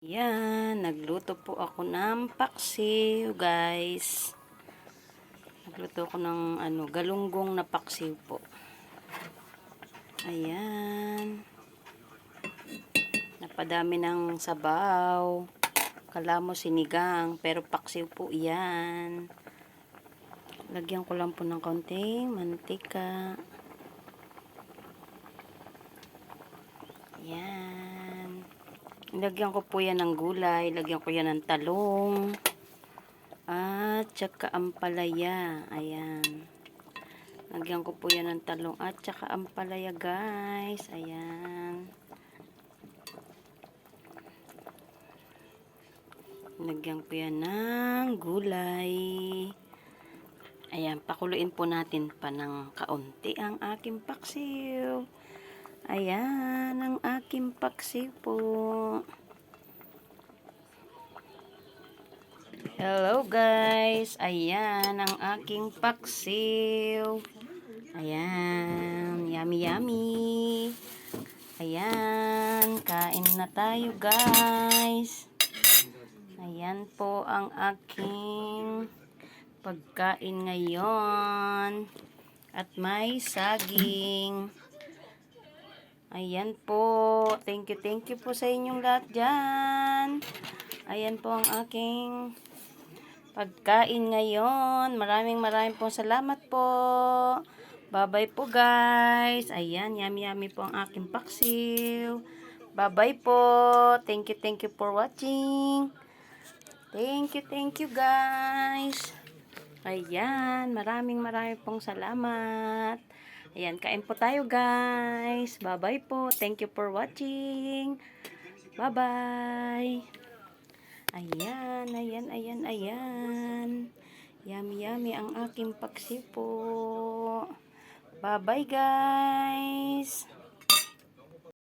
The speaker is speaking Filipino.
Yan, nagluto po ako ng paksiw, guys. Nagluto ako ng ano, galunggong na paksiw po. Ayan. Napadami ng sabaw. Kala mo sinigang, pero paksiw po yan. Lagyan ko lang po ng konting mantika. Yan. Lagyan ko po yan ng gulay. Lagyan ko yan ng talong. At saka ampalaya. Ayan. Lagyan ko po yan ng talong. At saka ampalaya guys. Ayan. Lagyan ko yan ng gulay. Ayan. Pakuluin po natin pa ng kaunti ang aking paksiw. Ayan, ang aking paksiw po. Hello guys. Ayan, ang aking paksiw. Ayan, yummy yummy. Ayan, kain na tayo guys. Ayan po ang aking pagkain ngayon. At may saging. Ayan po. Thank you, thank you po sa inyong lahat dyan. Ayan po ang aking pagkain ngayon. Maraming maraming po salamat po. Bye-bye po guys. Ayan, yummy yummy po ang aking paksiw. Bye-bye po. Thank you, thank you for watching. Thank you, thank you guys. Ayan, maraming maraming pong salamat. Ayan, kain po tayo guys. Bye-bye po. Thank you for watching. Bye-bye. Ayan, ayan, ayan, ayan. Yummy, yummy ang aking paksipo. Bye-bye guys.